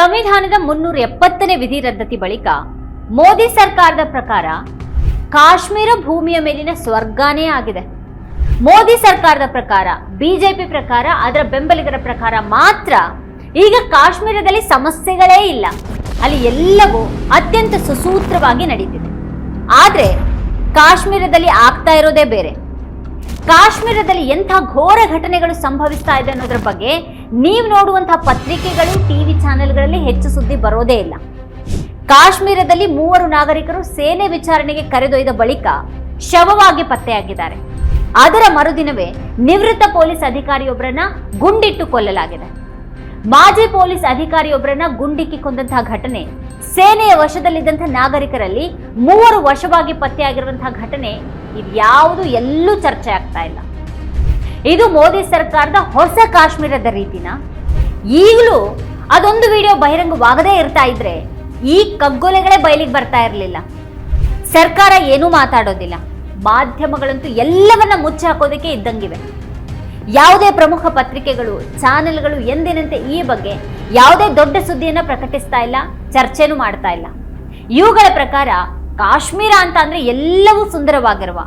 ಸಂವಿಧಾನದ ಮುನ್ನೂರ ಎಪ್ಪತ್ತನೇ ವಿಧಿ ರದ್ದತಿ ಬಳಿಕ ಮೋದಿ ಸರ್ಕಾರದ ಪ್ರಕಾರ ಕಾಶ್ಮೀರ ಭೂಮಿಯ ಮೇಲಿನ ಸ್ವರ್ಗಾನೇ ಆಗಿದೆ. ಮೋದಿ ಸರ್ಕಾರದ ಪ್ರಕಾರ, ಬಿಜೆಪಿ ಪ್ರಕಾರ, ಅದರ ಬೆಂಬಲಿಗರ ಪ್ರಕಾರ ಮಾತ್ರ ಈಗ ಕಾಶ್ಮೀರದಲ್ಲಿ ಸಮಸ್ಯೆಗಳೇ ಇಲ್ಲ. ಅಲ್ಲಿ ಎಲ್ಲವೂ ಅತ್ಯಂತ ಸುಸೂತ್ರವಾಗಿ ನಡೀತಿದೆ. ಆದರೆ ಕಾಶ್ಮೀರದಲ್ಲಿ ಆಗ್ತಾ ಇರೋದೇ ಬೇರೆ. ಕಾಶ್ಮೀರದಲ್ಲಿ ಎಂಥ ಘೋರ ಘಟನೆಗಳು ಸಂಭವಿಸ್ತಾ ಇದೆ ಅನ್ನೋದ್ರ ಬಗ್ಗೆ ನೀವು ನೋಡುವಂತಹ ಪತ್ರಿಕೆಗಳು, ಟಿವಿ ಚಾನೆಲ್ಗಳಲ್ಲಿ ಹೆಚ್ಚು ಸುದ್ದಿ ಬರೋದೇ ಇಲ್ಲ. ಕಾಶ್ಮೀರದಲ್ಲಿ ಮೂವರು ನಾಗರಿಕರು ಸೇನೆ ವಿಚಾರಣೆಗೆ ಕರೆದೊಯ್ದ ಬಳಿಕ ಶವವಾಗಿ ಪತ್ತೆಯಾಗಿದ್ದಾರೆ. ಅದರ ಮರುದಿನವೇ ನಿವೃತ್ತ ಪೊಲೀಸ್ ಅಧಿಕಾರಿಯೊಬ್ಬರನ್ನ ಗುಂಡಿಟ್ಟು ಕೊಲ್ಲಲಾಗಿದೆ. ಮಾಜಿ ಪೊಲೀಸ್ ಅಧಿಕಾರಿಯೊಬ್ಬರನ್ನ ಗುಂಡಿಕ್ಕಿ ಕೊಂದಂತಹ ಘಟನೆ ಸೇನೆಯ ವಶದಲ್ಲಿದ್ದಂಥ ನಾಗರಿಕರಲ್ಲಿ ಮೂವರು ವಶವಾಗಿ ಪತ್ತೆಯಾಗಿರುವಂತಹ ಘಟನೆ ಇದ್ಯಾವುದು ಎಲ್ಲೂ ಚರ್ಚೆ ಆಗ್ತಾ ಇಲ್ಲ. ಇದು ಮೋದಿ ಸರ್ಕಾರದ ಹೊಸ ಕಾಶ್ಮೀರದ ರೀತಿನ. ಈಗಲೂ ಅದೊಂದು ವಿಡಿಯೋ ಬಹಿರಂಗವಾಗದೇ ಇರ್ತಾ ಇದ್ರೆ ಈ ಕಗ್ಗೊಲೆಗಳೇ ಬಯಲಿಗೆ ಬರ್ತಾ ಇರಲಿಲ್ಲ. ಸರ್ಕಾರ ಏನೂ ಮಾತಾಡೋದಿಲ್ಲ. ಮಾಧ್ಯಮಗಳಂತೂ ಎಲ್ಲವನ್ನ ಮುಚ್ಚಿ ಹಾಕೋದಕ್ಕೆ ಇದ್ದಂಗಿವೆ. ಯಾವುದೇ ಪ್ರಮುಖ ಪತ್ರಿಕೆಗಳು, ಚಾನೆಲ್ಗಳು ಎಂದಿನಂತೆ ಈ ಬಗ್ಗೆ ಯಾವುದೇ ದೊಡ್ಡ ಸುದ್ದಿಯನ್ನ ಪ್ರಕಟಿಸ್ತಾ ಇಲ್ಲ, ಚರ್ಚೆನೂ ಮಾಡ್ತಾ ಇಲ್ಲ. ಇವುಗಳ ಪ್ರಕಾರ ಕಾಶ್ಮೀರ ಅಂತ ಅಂದರೆ ಎಲ್ಲವೂ ಸುಂದರವಾಗಿರುವ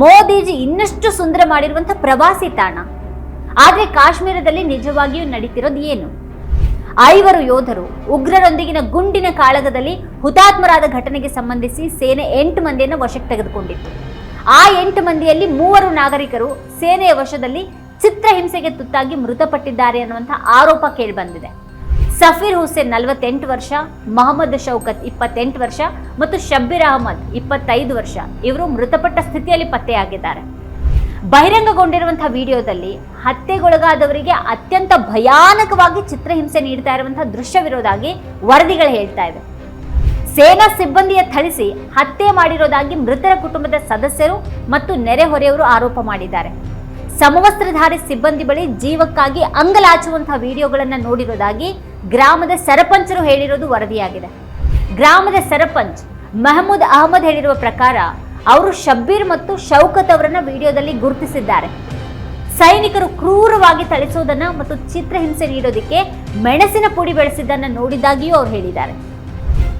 ಮೋದಿಜಿ ಇನ್ನಷ್ಟು ಸುಂದರ ಮಾಡಿರುವಂತ ಪ್ರವಾಸಿ ತಾಣ. ಆದ್ರೆ ಕಾಶ್ಮೀರದಲ್ಲಿ ನಿಜವಾಗಿಯೂ ನಡೀತಿರೋದು ಏನು? ಐವರು ಯೋಧರು ಉಗ್ರರೊಂದಿಗಿನ ಗುಂಡಿನ ಕಾಳಗದಲ್ಲಿ ಹುತಾತ್ಮರಾದ ಘಟನೆಗೆ ಸಂಬಂಧಿಸಿ ಸೇನೆ ಎಂಟು ಮಂದಿಯನ್ನು ವಶಕ್ಕೆ ತೆಗೆದುಕೊಂಡಿತ್ತು. ಆ ಎಂಟು ಮಂದಿಯಲ್ಲಿ ಮೂವರು ನಾಗರಿಕರು ಸೇನೆಯ ವಶದಲ್ಲಿ ಚಿತ್ರಹಿಂಸೆಗೆ ತುತ್ತಾಗಿ ಮೃತಪಟ್ಟಿದ್ದಾರೆ ಅನ್ನುವಂಥ ಆರೋಪ ಕೇಳಿಬಂದಿದೆ ಸಫೀರ್ ಹುಸೇನ್ ನಲವತ್ತೆಂಟು ವರ್ಷ, ಮೊಹಮ್ಮದ್ ಶೌಕತ್ ಇಪ್ಪತ್ತೆಂಟು ವರ್ಷ ಮತ್ತು ಶಬ್ಬೀರ್ ಅಹಮದ್ ಇಪ್ಪತ್ತೈದು ವರ್ಷ. ಇವರು ಮೃತಪಟ್ಟ ಸ್ಥಿತಿಯಲ್ಲಿ ಪತ್ತೆಯಾಗಿದ್ದಾರೆ. ಬಹಿರಂಗಗೊಂಡಿರುವಂತಹ ವಿಡಿಯೋದಲ್ಲಿ ಹತ್ಯೆಗೊಳಗಾದವರಿಗೆ ಅತ್ಯಂತ ಭಯಾನಕವಾಗಿ ಚಿತ್ರಹಿಂಸೆ ನೀಡ್ತಾ ಇರುವಂತಹ ದೃಶ್ಯವಿರೋದಾಗಿ ವರದಿಗಳು ಹೇಳ್ತಾ ಇವೆ. ಸೇನಾ ಸಿಬ್ಬಂದಿಯ ಥಳಿಸಿ ಹತ್ಯೆ ಮಾಡಿರೋದಾಗಿ ಮೃತರ ಕುಟುಂಬದ ಸದಸ್ಯರು ಮತ್ತು ನೆರೆಹೊರೆಯವರು ಆರೋಪ ಮಾಡಿದ್ದಾರೆ. ಸಮವಸ್ತ್ರಧಾರಿ ಸಿಬ್ಬಂದಿ ಬಳಿ ಜೀವಕ್ಕಾಗಿ ಅಂಗಲಾಚುವಂತಹ ವಿಡಿಯೋಗಳನ್ನು ನೋಡಿರೋದಾಗಿ ಗ್ರಾಮದ ಸರಪಂಚರು ಹೇಳಿರೋದು ವರದಿಯಾಗಿದೆ. ಗ್ರಾಮದ ಸರಪಂಚ್ ಮೆಹಮೂದ್ ಅಹಮದ್ ಹೇಳಿರುವ ಪ್ರಕಾರ ಅವರು ಶಬ್ಬೀರ್ ಮತ್ತು ಶೌಕತ್ ಅವರನ್ನು ವಿಡಿಯೋದಲ್ಲಿ ಗುರುತಿಸಿದ್ದಾರೆ. ಸೈನಿಕರು ಕ್ರೂರವಾಗಿ ಥಳಿಸೋದನ್ನ ಮತ್ತು ಚಿತ್ರಹಿಂಸೆ ನೀಡೋದಕ್ಕೆ ಮೆಣಸಿನ ಪುಡಿ ಬೆಳೆಸಿದ್ದನ್ನು ನೋಡಿದಾಗಿಯೂ ಅವರು ಹೇಳಿದ್ದಾರೆ.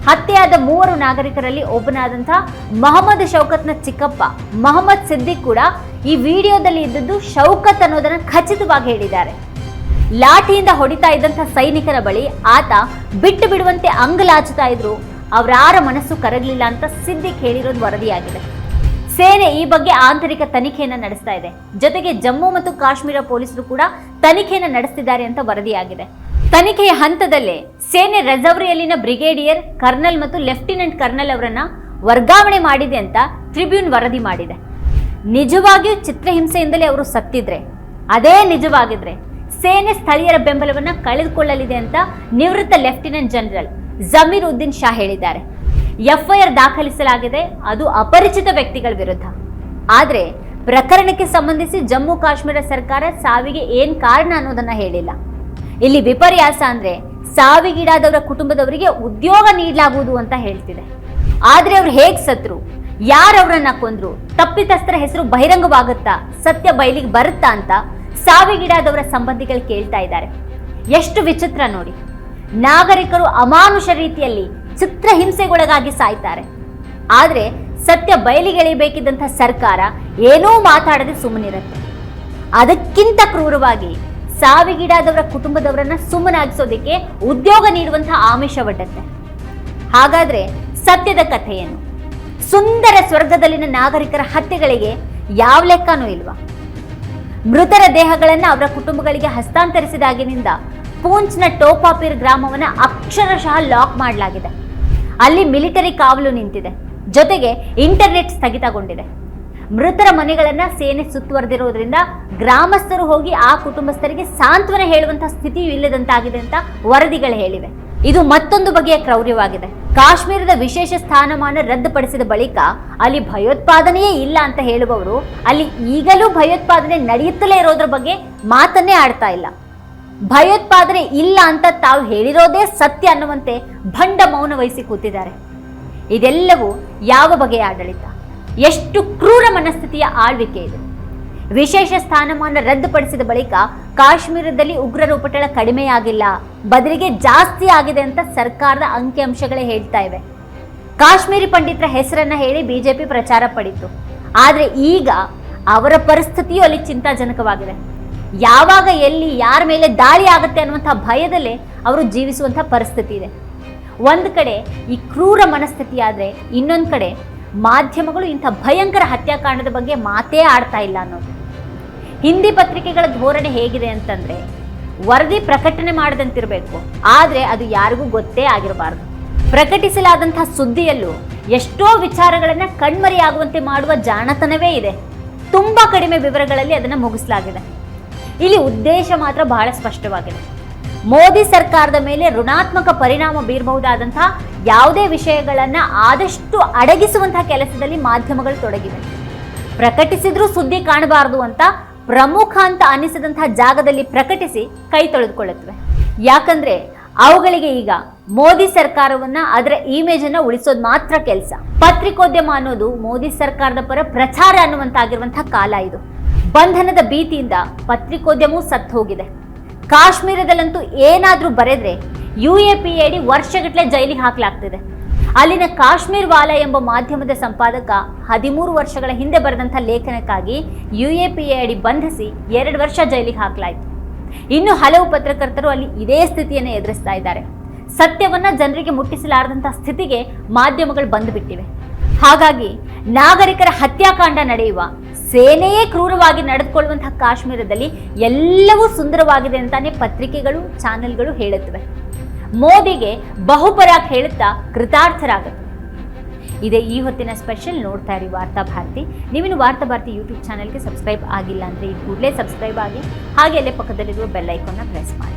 ಹತ್ಯೆಯಾದ ಮೂವರು ನಾಗರಿಕರಲ್ಲಿ ಒಬ್ಬನಾದಂಥ ಮಹಮ್ಮದ್ ಶೌಕತ್ನ ಚಿಕ್ಕಪ್ಪ ಮಹಮ್ಮದ್ ಸಿದ್ದಿಕ್ ಕೂಡ ಈ ವಿಡಿಯೋದಲ್ಲಿ ಇದ್ದದ್ದು ಶೌಕತ್ ಅನ್ನೋದನ್ನ ಖಚಿತವಾಗಿ ಹೇಳಿದ್ದಾರೆ. ಲಾಠಿಯಿಂದ ಹೊಡಿತಾ ಇದ್ದಂಥ ಸೈನಿಕರ ಬಳಿ ಆತ ಬಿಟ್ಟು ಬಿಡುವಂತೆ ಅಂಗಲಾಚುತ್ತಾ ಇದ್ರು. ಅವರಾರ ಮನಸ್ಸು ಕರಗಲಿಲ್ಲ ಅಂತ ಸಿದ್ದಿಕ್ ಹೇಳಿರೋದು ವರದಿಯಾಗಿದೆ. ಸೇನೆ ಈ ಬಗ್ಗೆ ಆಂತರಿಕ ತನಿಖೆಯನ್ನು ನಡೆಸ್ತಾ ಇದೆ. ಜೊತೆಗೆ ಜಮ್ಮು ಮತ್ತು ಕಾಶ್ಮೀರ ಪೊಲೀಸರು ಕೂಡ ತನಿಖೆಯನ್ನು ನಡೆಸ್ತಿದ್ದಾರೆ ಅಂತ ವರದಿಯಾಗಿದೆ. ತನಿಖೆಯ ಹಂತದಲ್ಲೇ ಸೇನೆ ರೆಸರ್ವರಿಯಲ್ಲಿನ ಬ್ರಿಗೇಡಿಯರ್ ಕರ್ನಲ್ ಮತ್ತು ಲೆಫ್ಟಿನೆಂಟ್ ಕರ್ನಲ್ ಅವರನ್ನ ವರ್ಗಾವಣೆ ಮಾಡಿದೆ ಅಂತ ಟ್ರಿಬ್ಯೂನ್ ವರದಿ ಮಾಡಿದೆ. ನಿಜವಾಗಿಯೂ ಚಿತ್ರಹಿಂಸೆಯಿಂದಲೇ ಅವರು ಸತ್ತಿದ್ರೆ, ಅದೇ ನಿಜವಾಗಿದ್ರೆ ಸೇನೆ ಸ್ಥಳೀಯರ ಬೆಂಬಲವನ್ನು ಕಳೆದುಕೊಳ್ಳಲಿದೆ ಅಂತ ನಿವೃತ್ತ ಲೆಫ್ಟಿನೆಂಟ್ ಜನರಲ್ ಜಮೀರ್ ಉದ್ದೀನ್ ಶಾ ಹೇಳಿದ್ದಾರೆ. ಎಫ್ಐಆರ್ ದಾಖಲಿಸಲಾಗಿದೆ, ಅದು ಅಪರಿಚಿತ ವ್ಯಕ್ತಿಗಳ ವಿರುದ್ಧ. ಆದರೆ ಪ್ರಕರಣಕ್ಕೆ ಸಂಬಂಧಿಸಿ ಜಮ್ಮು ಕಾಶ್ಮೀರ ಸರ್ಕಾರ ಸಾವಿಗೆ ಏನ್ ಕಾರಣ ಅನ್ನೋದನ್ನ ಹೇಳಿಲ್ಲ. ಇಲ್ಲಿ ವಿಪರ್ಯಾಸ ಅಂದ್ರೆ ಸಾವಿಗೀಡಾದವರ ಕುಟುಂಬದವರಿಗೆ ಉದ್ಯೋಗ ನೀಡಲಾಗುವುದು ಅಂತ ಹೇಳ್ತಿದೆ. ಆದರೆ ಅವ್ರು ಹೇಗೆ ಸತ್ರು? ಯಾರವ್ರನ್ನ ಕೊಂದ್ರು? ತಪ್ಪಿತಸ್ಥರ ಹೆಸರು ಬಹಿರಂಗವಾಗುತ್ತಾ, ಸತ್ಯ ಬಯಲಿಗೆ ಬರುತ್ತಾ ಅಂತ ಸಾವಿಗೀಡಾದವರ ಸಂಬಂಧಿಗಳು ಕೇಳ್ತಾ ಇದ್ದಾರೆ. ಎಷ್ಟು ವಿಚಿತ್ರ ನೋಡಿ. ನಾಗರಿಕರು ಅಮಾನುಷ ರೀತಿಯಲ್ಲಿ ಚಿತ್ರಹಿಂಸೆಗೊಳಗಾಗಿ ಸಾಯ್ತಾರೆ. ಆದ್ರೆ ಸತ್ಯ ಬಯಲಿಗೆಳೆಯಬೇಕಿದ್ದಂಥ ಸರ್ಕಾರ ಏನೂ ಮಾತಾಡದೆ ಸುಮ್ಮನಿರುತ್ತೆ. ಅದಕ್ಕಿಂತ ಕ್ರೂರವಾಗಿ ಸಾವಿಗೀಡಾದವರ ಕುಟುಂಬದವರನ್ನ ಸುಮ್ಮನಾಗಿಸೋದಕ್ಕೆ ಉದ್ಯೋಗ ನೀಡುವಂತಹ ಆಮಿಷ ಒಡ್ಡತ್ತೆ. ಹಾಗಾದ್ರೆ ಸತ್ಯದ ಕಥೆಯನ್ನು ಸುಂದರ ಸ್ವರ್ಗದಲ್ಲಿನ ನಾಗರಿಕರ ಹತ್ಯೆಗಳಿಗೆ ಯಾವ ಲೆಕ್ಕನೂ ಇಲ್ವಾ? ಮೃತರ ದೇಹಗಳನ್ನು ಅವರ ಕುಟುಂಬಗಳಿಗೆ ಹಸ್ತಾಂತರಿಸಿದಾಗಿನಿಂದ ಪೂಂಚ್ನ ಟೋಪಾಪಿರ್ ಗ್ರಾಮವನ್ನು ಅಕ್ಷರಶಃ ಲಾಕ್ ಮಾಡಲಾಗಿದೆ. ಅಲ್ಲಿ ಮಿಲಿಟರಿ ಕಾವಲು ನಿಂತಿದೆ. ಜೊತೆಗೆ ಇಂಟರ್ನೆಟ್ ಸ್ಥಗಿತಗೊಂಡಿದೆ. ಮೃತರ ಮನೆಗಳನ್ನು ಸೇನೆ ಸುತ್ತುವರೆದಿರೋದ್ರಿಂದ ಗ್ರಾಮಸ್ಥರು ಹೋಗಿ ಆ ಕುಟುಂಬಸ್ಥರಿಗೆ ಸಾಂತ್ವನ ಹೇಳುವಂತಹ ಸ್ಥಿತಿಯೂ ಇಲ್ಲದಂತಾಗಿದೆ ಅಂತ ವರದಿಗಳು ಹೇಳಿವೆ. ಇದು ಮತ್ತೊಂದು ಬಗೆಯ ಕ್ರೌರ್ಯವಾಗಿದೆ. ಕಾಶ್ಮೀರದ ವಿಶೇಷ ಸ್ಥಾನಮಾನ ರದ್ದುಪಡಿಸಿದ ಬಳಿಕ ಅಲ್ಲಿ ಭಯೋತ್ಪಾದನೆಯೇ ಇಲ್ಲ ಅಂತ ಹೇಳುವವರು ಅಲ್ಲಿ ಈಗಲೂ ಭಯೋತ್ಪಾದನೆ ನಡೆಯುತ್ತಲೇ ಇರೋದ್ರ ಬಗ್ಗೆ ಮಾತನ್ನೇ ಆಡ್ತಾ ಇಲ್ಲ. ಭಯೋತ್ಪಾದನೆ ಇಲ್ಲ ಅಂತ ತಾವು ಹೇಳಿರೋದೇ ಸತ್ಯ ಅನ್ನುವಂತೆ ಭಂಡ ಮೌನ ವಹಿಸಿ ಕೂತಿದ್ದಾರೆ. ಇದೆಲ್ಲವೂ ಯಾವ ಬಗೆಯ ಆಡಳಿತ? ಎಷ್ಟು ಕ್ರೂರ ಮನಸ್ಥಿತಿಯ ಆಳ್ವಿಕೆ ಇದು? ವಿಶೇಷ ಸ್ಥಾನಮಾನ ರದ್ದುಪಡಿಸಿದ ಬಳಿಕ ಕಾಶ್ಮೀರದಲ್ಲಿ ಉಗ್ರರ ಉಪಟಳ ಕಡಿಮೆಯಾಗಿಲ್ಲ. ಬದಲಿಗೆ ಜಾಸ್ತಿ ಆಗಿದೆ ಅಂತ ಸರ್ಕಾರದ ಅಂಕಿಅಂಶಗಳೇ ಹೇಳ್ತಾ ಇವೆ. ಕಾಶ್ಮೀರಿ ಪಂಡಿತರ ಹೆಸರನ್ನ ಹೇಳಿ ಬಿಜೆಪಿ ಪ್ರಚಾರ ಪಡಿತು. ಆದರೆ ಈಗ ಅವರ ಪರಿಸ್ಥಿತಿಯೂ ಅಲ್ಲಿ ಚಿಂತಾಜನಕವಾಗಿದೆ. ಯಾವಾಗ, ಎಲ್ಲಿ, ಯಾರ ಮೇಲೆ ದಾಳಿ ಆಗುತ್ತೆ ಅನ್ನುವಂಥ ಭಯದಲ್ಲೇ ಅವರು ಜೀವಿಸುವಂಥ ಪರಿಸ್ಥಿತಿ ಇದೆ. ಒಂದು ಕಡೆ ಈ ಕ್ರೂರ ಮನಸ್ಥಿತಿ ಆದರೆ ಇನ್ನೊಂದು ಕಡೆ ಮಾಧ್ಯಮಗಳು ಇಂಥ ಭಯಂಕರ ಹತ್ಯಾಕಾಂಡದ ಬಗ್ಗೆ ಮಾತೇ ಆಡ್ತಾ ಇಲ್ಲ ಅನ್ನೋದು. ಹಿಂದಿ ಪತ್ರಿಕೆಗಳ ಧೋರಣೆ ಹೇಗಿದೆ ಅಂತಂದರೆ ವರದಿ ಪ್ರಕಟಣೆ ಮಾಡದಂತಿರಬೇಕು. ಆದರೆ ಅದು ಯಾರಿಗೂ ಗೊತ್ತೇ ಆಗಿರಬಾರ್ದು. ಪ್ರಕಟಿಸಲಾದಂಥ ಸುದ್ದಿಯಲ್ಲೂ ಎಷ್ಟೋ ವಿಚಾರಗಳನ್ನು ಕಣ್ಮರೆಯಾಗುವಂತೆ ಮಾಡುವ ಜಾಣತನವೇ ಇದೆ. ತುಂಬ ಕಡಿಮೆ ವಿವರಗಳಲ್ಲಿ ಅದನ್ನು ಮುಗಿಸಲಾಗಿದೆ. ಇಲ್ಲಿ ಉದ್ದೇಶ ಮಾತ್ರ ಬಹಳ ಸ್ಪಷ್ಟವಾಗಿದೆ. ಮೋದಿ ಸರ್ಕಾರದ ಮೇಲೆ ಋಣಾತ್ಮಕ ಪರಿಣಾಮ ಬೀರಬಹುದಾದಂತಹ ಯಾವುದೇ ವಿಷಯಗಳನ್ನು ಆದಷ್ಟು ಅಡಗಿಸುವಂತಹ ಕೆಲಸದಲ್ಲಿ ಮಾಧ್ಯಮಗಳು ತೊಡಗಿವೆ. ಪ್ರಕಟಿಸಿದ್ರೂ ಸುದ್ದಿ ಕಾಣಬಾರದು ಅಂತ ಪ್ರಮುಖ ಅಂತ ಅನಿಸಿದಂತಹ ಜಾಗದಲ್ಲಿ ಪ್ರಕಟಿಸಿ ಕೈ ತೊಳೆದುಕೊಳ್ಳುತ್ತವೆ. ಯಾಕಂದ್ರೆ ಅವುಗಳಿಗೆ ಈಗ ಮೋದಿ ಸರ್ಕಾರವನ್ನ ಅದರ ಇಮೇಜ್ ಅನ್ನ ಉಳಿಸೋದು ಮಾತ್ರ ಕೆಲಸ. ಪತ್ರಿಕೋದ್ಯಮ ಅನ್ನೋದು ಮೋದಿ ಸರ್ಕಾರದ ಪರ ಪ್ರಚಾರ ಅನ್ನುವಂತಾಗಿರುವಂತಹ ಕಾಲ ಇದು. ಬಂಧನದ ಭೀತಿಯಿಂದ ಪತ್ರಿಕೋದ್ಯಮವೂ ಸತ್ತು ಹೋಗಿದೆ. ಕಾಶ್ಮೀರದಲ್ಲಂತೂ ಏನಾದರೂ ಬರೆದ್ರೆ ಯು ಎ ಪಿ ಅಡಿ ವರ್ಷಗಟ್ಟಲೆ ಜೈಲಿಗೆ ಹಾಕಲಾಗ್ತಿದೆ. ಅಲ್ಲಿನ ಕಾಶ್ಮೀರ್ ವಾಲ ಎಂಬ ಮಾಧ್ಯಮದ ಸಂಪಾದಕ ಹದಿಮೂರು ವರ್ಷಗಳ ಹಿಂದೆ ಬರೆದಂಥ ಲೇಖನಕ್ಕಾಗಿ ಯು ಎ ಪಿ ಎ ಅಡಿ ಬಂಧಿಸಿ ಎರಡು ವರ್ಷ ಜೈಲಿಗೆ ಹಾಕಲಾಯಿತು. ಇನ್ನು ಹಲವು ಪತ್ರಕರ್ತರು ಅಲ್ಲಿ ಇದೇ ಸ್ಥಿತಿಯನ್ನು ಎದುರಿಸ್ತಾ ಇದ್ದಾರೆ. ಸತ್ಯವನ್ನ ಜನರಿಗೆ ಮುಟ್ಟಿಸಲಾರದಂಥ ಸ್ಥಿತಿಗೆ ಮಾಧ್ಯಮಗಳು ಬಂದುಬಿಟ್ಟಿವೆ. ಹಾಗಾಗಿ ನಾಗರಿಕರ ಹತ್ಯಾಕಾಂಡ ನಡೆಯುವ ಸೇನೆಯೇ ಕ್ರೂರವಾಗಿ ನಡೆದುಕೊಳ್ಳುವಂತಹ ಕಾಶ್ಮೀರದಲ್ಲಿ ಎಲ್ಲವೂ ಸುಂದರವಾಗಿದೆ ಅಂತಾನೆ ಪತ್ರಿಕೆಗಳು, ಚಾನೆಲ್ಗಳು ಹೇಳುತ್ತವೆ. ಮೋದಿಗೆ ಬಹುಪರಾಕ್ ಹೇಳುತ್ತಾ ಕೃತಾರ್ಥರಾಗುತ್ತೆ ಇದೇ ಈ ಹೊತ್ತಿನ ಸ್ಪೆಷಲ್ ನೋಡ್ತಾ ಇರಿ ವಾರ್ತಾ ಭಾರತಿ. ನೀವಿನ್ನು ವಾರ್ತಾ ಭಾರತಿ ಯೂಟ್ಯೂಬ್ ಚಾನೆಲ್ಗೆ ಸಬ್ಸ್ಕ್ರೈಬ್ ಆಗಿಲ್ಲ ಅಂದರೆ ಈ ಕೂಡಲೇ ಸಬ್ಸ್ಕ್ರೈಬ್ ಆಗಿ ಹಾಗೆ ಅಲ್ಲೇ ಪಕ್ಕದಲ್ಲಿರುವ ಬೆಲ್ ಐಕಾನ್ನ ಪ್ರೆಸ್ ಮಾಡಿ.